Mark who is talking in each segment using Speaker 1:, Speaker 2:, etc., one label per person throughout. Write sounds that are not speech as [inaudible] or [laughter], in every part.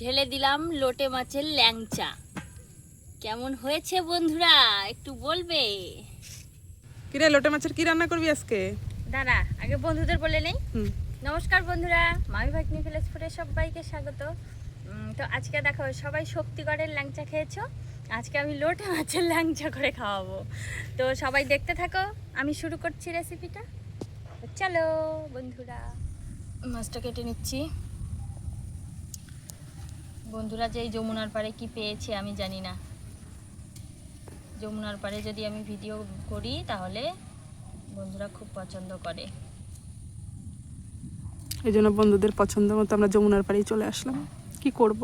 Speaker 1: ঢেলে দিলাম লোটে মাছের ল্যাংচা। কেমন হয়েছে বন্ধুরা একটু বলবে?
Speaker 2: কিরে লোটে মাছের কি রান্না করবি আজকে?
Speaker 1: দাঁড়া আগে বন্ধুদের বলে নেই। নমস্কার বন্ধুরা মামি ভাগ্নি ভিলেজ ফুডে সবাইকে স্বাগত। তো আজকে দেখো সবাই শক্তিগড়ের ল্যাংচা খেয়েছো। আজকে আমি লোটে মাছের ল্যাংচা করে খাওয়াবো। তো সবাই দেখতে থাকো আমি শুরু করছি রেসিপিটা তো চলো বন্ধুরা। মাছটা কেটে নিচ্ছি। বন্ধুরা যে এই যমুনার পাড়ে কি পেয়েছে আমি জানি না। যমুনার পাড়ে যদি আমি ভিডিও করি তাহলে বন্ধুরা খুব পছন্দ করে।
Speaker 2: এই জন্য বন্ধুদের পছন্দ মতো আমরা যমুনার পাড়েই চলে আসলাম। কি করব?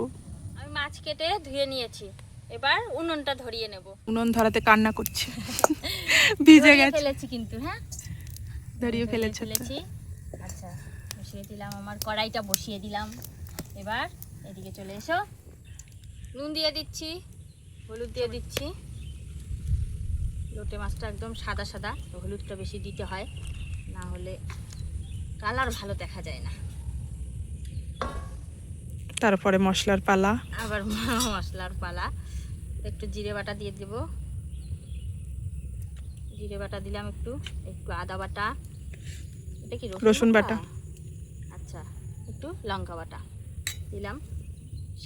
Speaker 1: আমি মাছ কেটে ধুয়ে নিয়েছি। এবার উনুনটা ধরিয়ে নেব।
Speaker 2: উনুন ধরাতে কান্না করছে। [laughs] ভিজে গেছে।
Speaker 1: ফেলেছি কিন্তু হ্যাঁ?
Speaker 2: ধরিয়ে ফেলেছি।
Speaker 1: আচ্ছা বসিয়ে দিলাম আমার কড়াইটা বসিয়ে দিলাম। এবার এদিকে চলে এসো। নুন দিয়ে দিচ্ছি হলুদ দিয়ে দিচ্ছি। লোটে মাছটা একদম সাদা সাদা তো হলুদটা বেশি দিতে হয় না হলে কালার ভালো দেখা যায় না।
Speaker 2: তারপরে মশলার পালা।
Speaker 1: আবার মশলার পালা। একটু জিরে বাটা দিয়ে দেব। জিরে বাটা দিলাম একটু একটু আদা বাটা। এটা কি
Speaker 2: রসুন বাটা।
Speaker 1: আচ্ছা একটু লঙ্কা বাটা দিলাম।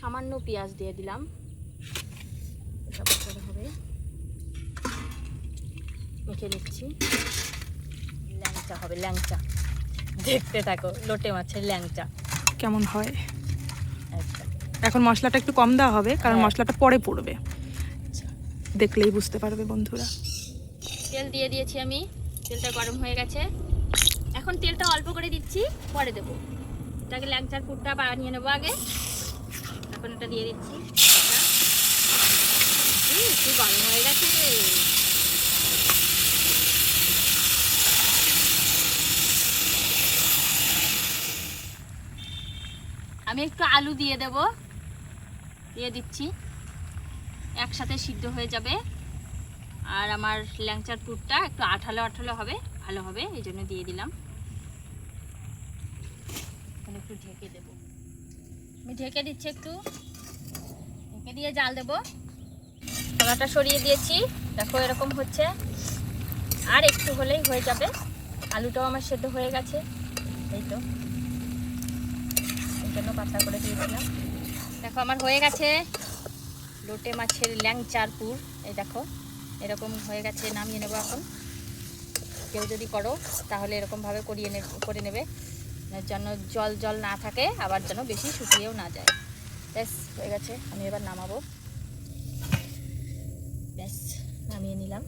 Speaker 1: সামান্য পেঁয়াজ দিয়ে দিলাম। এটা হবে। মেখে নিচ্ছি। ল্যাংচা হবে ল্যাংচা। দেখতে থাকো লোটে মাছের ল্যাংচা।
Speaker 2: কেমন হয়? এখন মশলাটা একটু কম দেওয়া হবে কারণ
Speaker 1: হ্যাঁ।
Speaker 2: মশলাটা পরে পড়বে। দেখলেই বুঝতে পারবে বন্ধুরা।
Speaker 1: তেল দিয়ে দিয়েছি আমি। তেলটা গরম হয়ে গেছে। এখন তেলটা অল্প করে দিচ্ছি পরে দেবো। এটাকে ল্যাংচার পুরটা বানিয়ে নেব আগে। এখন এটা দিয়ে দিচ্ছি। কি গরম হয়ে গেছে রে। আমি একটু আলু দিয়ে দেব। দিয়ে দিচ্ছি। একসাথে সিদ্ধ হয়ে যাবে। আর আমার ল্যাংচার পুরটা একটু আঠালো আঠালো হবে, ভালো হবে, এই জন্য দিয়ে দিলাম। একটু ঢেকে দেব। আমি ঢেকে দিচ্ছি একটু। ঢেকে দিয়ে জাল দেব। কলাটা সরিয়ে দিয়েছি। দেখো এরকম হচ্ছে। আর একটু হলেই হয়ে যাবে। আলুটাও আমার সেদ্ধ হয়ে গেছে। এই তো। এই জন্য পাতলা করে দিয়েছিলাম। দেখো আমার হয়ে গেছে। লোটে মাছের ল্যাংচার পুর। এই দেখো, এরকম হয়ে গেছে। নামিয়ে নেব এখন। কেউ যদি করো, তাহলে এরকমভাবে করিয়ে নে, করে নেবে। যেন জল জল না থাকে, আবার যেন বেশি শুকিয়েও না যায়। ব্যাস, হয়ে গেছে। আমি এবার নামাবো। ব্যাস, নামিয়ে নিলাম।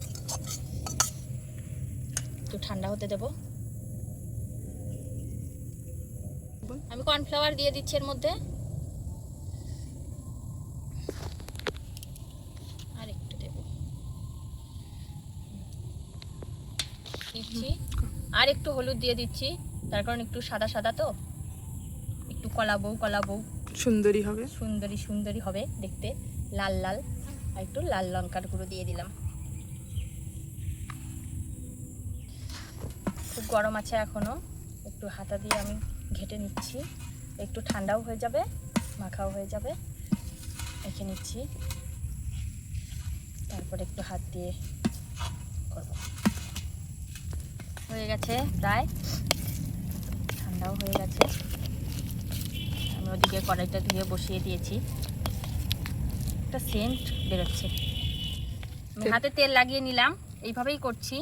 Speaker 1: একটু ঠান্ডা হতে দেবো। আমি কর্নফ্লাওয়ার দিয়ে দিচ্ছি এর মধ্যে। আর একটু দেব। দিচ্ছি। আর একটু হলুদ দিয়ে দিচ্ছি। তার কারণ একটু সাদা সাদা তো। একটু কলা বউ কলাবো কলাবো
Speaker 2: সুন্দরী হবে।
Speaker 1: সুন্দরী সুন্দরী হবে দেখতে। লাল লাল। আর একটু লাল লঙ্কার গুঁড়ো দিয়ে দিলাম। খুব গরম আছে এখনও। একটু হাতা দিয়ে আমি ঘেটে নিচ্ছি। একটু ঠান্ডাও হয়ে যাবে মাখাও হয়ে যাবে। মেখে নিচ্ছি। তারপর একটু হাত দিয়ে করব। হয়ে গেছে প্রায়। ঠান্ডাও হয়ে গেছে। আমি ওদিকে কড়াইটা ধুয়ে বসিয়ে দিয়েছি। একটা সেন্ট বেরোচ্ছে। আমি হাতে তেল লাগিয়ে নিলাম। এইভাবেই করছি।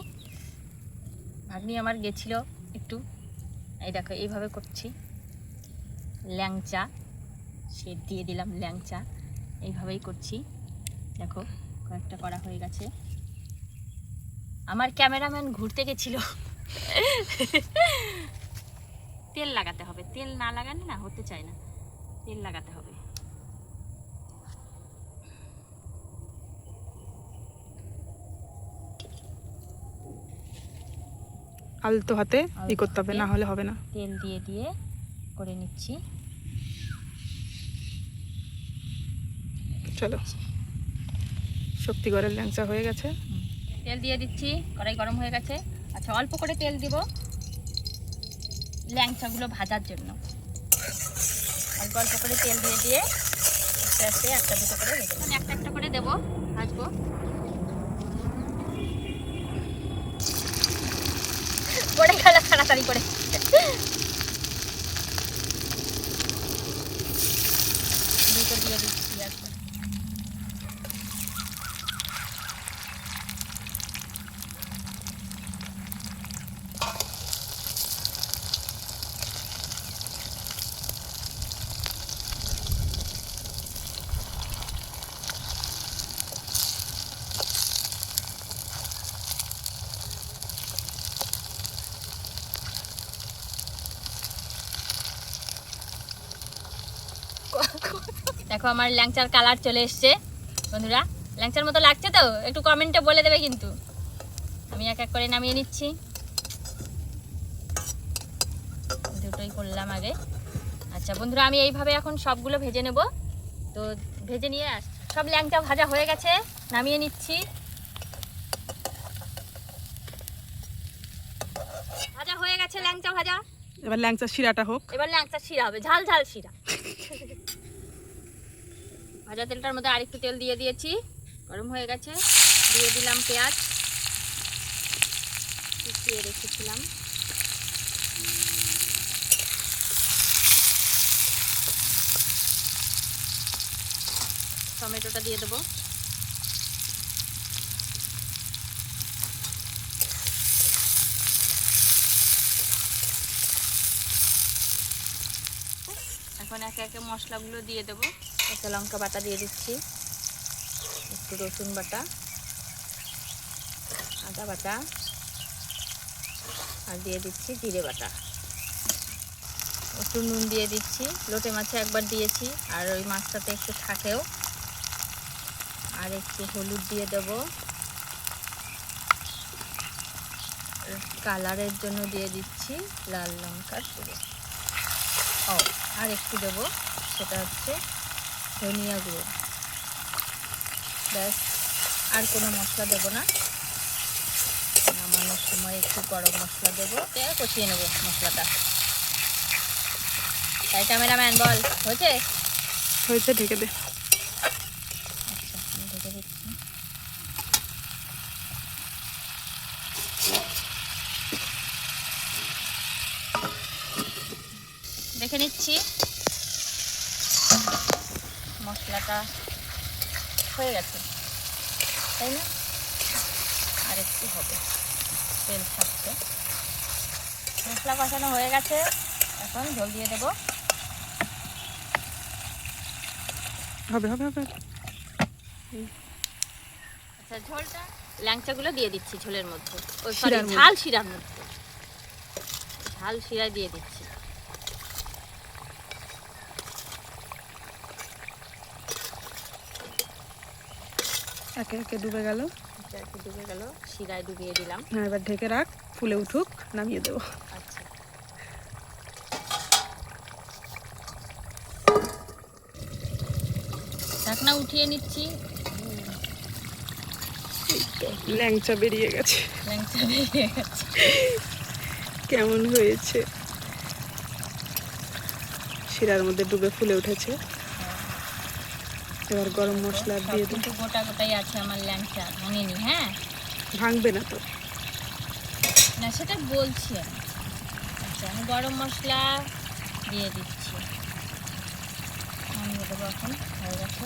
Speaker 1: ভাগ্নি আমার গেছিল একটু। এই দেখো এইভাবে করছি। ল্যাংচা সে দিয়ে দিলাম ল্যাংচা। এইভাবেই করছি। দেখো কয়েকটা করা হয়ে গেছে। আমার ক্যামেরাম্যান ঘুরতে গেছিল। তেল লাগাতে হবে। তেল না লাগালে না হতে চায় না। তেল লাগাতে হবে।
Speaker 2: আলতো হাতে ই করতে হবে না হলে হবে না।
Speaker 1: তেল দিয়ে দিয়ে করে নিচ্ছি।
Speaker 2: চলো। শক্তি শক্তিগড়ের ল্যাংচা হয়ে গেছে।
Speaker 1: তেল দিয়ে দিচ্ছি কড়াই গরম হয়ে গেছে। আচ্ছা অল্প করে তেল দিব। ল্যাংচাগুলো ভাজার জন্য। অল্প অল্প করে তেল দিয়ে দিয়ে আস্তে আস্তে একটা দুটো করে ভেজে। একটা একটা করে দেবো ভাজবো। পড়ে গেল তাড়াতাড়ি করে দুটো দিয়ে দিচ্ছি একবার দেখো আমার ল্যাংচার কালার চলে এসছে। বন্ধুরা ল্যাংচার মতো লাগছে তো? একটু কমেন্টে বলে দেবে কিন্তু। আমি এক এক করে নামিয়ে নিচ্ছি। দুটোই করলাম আগে। আচ্ছা বন্ধুরা আমি এইভাবে এখন সবগুলো ভেজে নেব। তো ভেজে নিয়ে আস সব ল্যাংচা ভাজা হয়ে গেছে। নামিয়ে নিচ্ছি। ভাজা হয়ে গেছে ল্যাংচা ভাজা।
Speaker 2: এবার ল্যাংচা শিরাটা হোক।
Speaker 1: এবার ল্যাংচা শিরা হবে। ঝাল ঝাল শিরা। [laughs] ভাজা তেলটার মধ্যে আরেকটু তেল দিয়ে দিয়েছি। গরম হয়ে গেছে। দিয়ে দিলাম পেঁয়াজ। কুচিয়ে রেখেছিলাম। টমেটোটা দিয়ে দেবো। এখন একে একে মশলাগুলো দিয়ে দেবো। কাঁচা লঙ্কা বাটা দিয়ে দিচ্ছি, একটু রসুন বাটা, আদা বাটা, আর দিয়ে দিচ্ছি জিরে বাটা। একটু নুন দিয়ে দিচ্ছি, লোটে মাছে একবার দিয়েছি, আর ওই মাছটাতে একটু থাকেও। আর একটু হলুদ দিয়ে দেব। কালারের জন্য দিয়ে দিচ্ছি লাল লঙ্কার ও, আর একটু দেবো, সেটা হচ্ছে ধনিয়া গুঁড়ো। ব্যাস, আর কোনো মশলা দেবো না। নামানোর সময় একটু গরম মশলা দেবো। কষিয়ে নেব মশলাটা। তাই ক্যামেরাম্যান, বল, হয়েছে?
Speaker 2: হয়েছে ঢেকে দে
Speaker 1: আচ্ছা আমি ঢেকে দিচ্ছি দেখে নিচ্ছি মশলাটা হয়ে গেছে। তাই না? আর একটু হবে তেল থাকছে মশলা কষানো হয়ে গেছে। এখন ঝোল দিয়ে দেবো।
Speaker 2: হবে হবে হবে।
Speaker 1: আচ্ছা ঝোলটা ল্যাংচাগুলো দিয়ে দিচ্ছি ঝোলের মধ্যে। ওই
Speaker 2: মধ্যে।
Speaker 1: ঝাল শিরার মধ্যে। ঝাল শিরা দিয়ে দিচ্ছি।
Speaker 2: একে একে ডুবে গেল।
Speaker 1: একটু ডুবে গেল শিরায় ডুবিয়ে দিলাম।
Speaker 2: হ্যাঁ এবার ঢেকে রাখ ফুলে উঠুক নামিয়ে দেবো।
Speaker 1: আচ্ছা। ঢাকনা উঠিয়ে নিচ্ছি।
Speaker 2: ল্যাংচা বেরিয়ে গেছে।
Speaker 1: ল্যাংচা বেরিয়ে গেছে।
Speaker 2: কেমন হয়েছে? শিরার মধ্যে ডুবে ফুলে উঠেছে। এবার গরম মশলা দিয়ে দিই।
Speaker 1: কিন্তু গোটা গোটাই আছে আমার ল্যাংচা ভাঙিনি হ্যাঁ?
Speaker 2: ভাঙবে না তো।
Speaker 1: না সেটা বলছি আমি। আচ্ছা আমি গরম মশলা দিয়ে দিচ্ছি। নামিয়ে দেবো এখন হয়ে গেছে।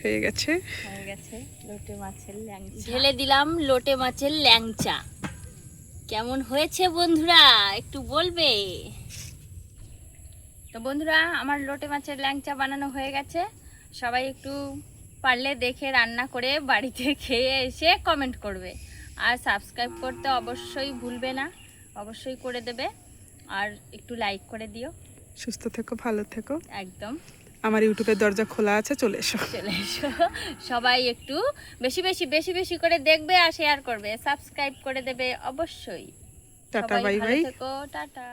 Speaker 2: হয়ে গেছে।
Speaker 1: গেছে লোটে মাছের ল্যাংচা। ঢেলে দিলাম লোটে মাছের ল্যাংচা। কেমন হয়েছে বন্ধুরা একটু বলবে? তো বন্ধুরা আমার লোটে মাছের ল্যাংচা বানানো হয়ে গেছে। সবাই একটু পারলে দেখে রান্না করে বাড়িতে [laughs] খেয়ে এসে কমেন্ট করবে। আর সাবস্ক্রাইব করতে অবশ্যই ভুলবে না অবশ্যই করে দেবে। আর একটু লাইক করে দিও।
Speaker 2: সুস্থ থেকো ভালো থেকো।
Speaker 1: একদম।
Speaker 2: আমার ইউটিউবের দরজা খোলা আছে চলে এসো।
Speaker 1: চলে এসো। সবাই একটু বেশি বেশি বেশি বেশি করে দেখবে আর শেয়ার করবে। সাবস্ক্রাইব করে দেবে অবশ্যই।
Speaker 2: Tata bye bye.
Speaker 1: থেকো। টাটা।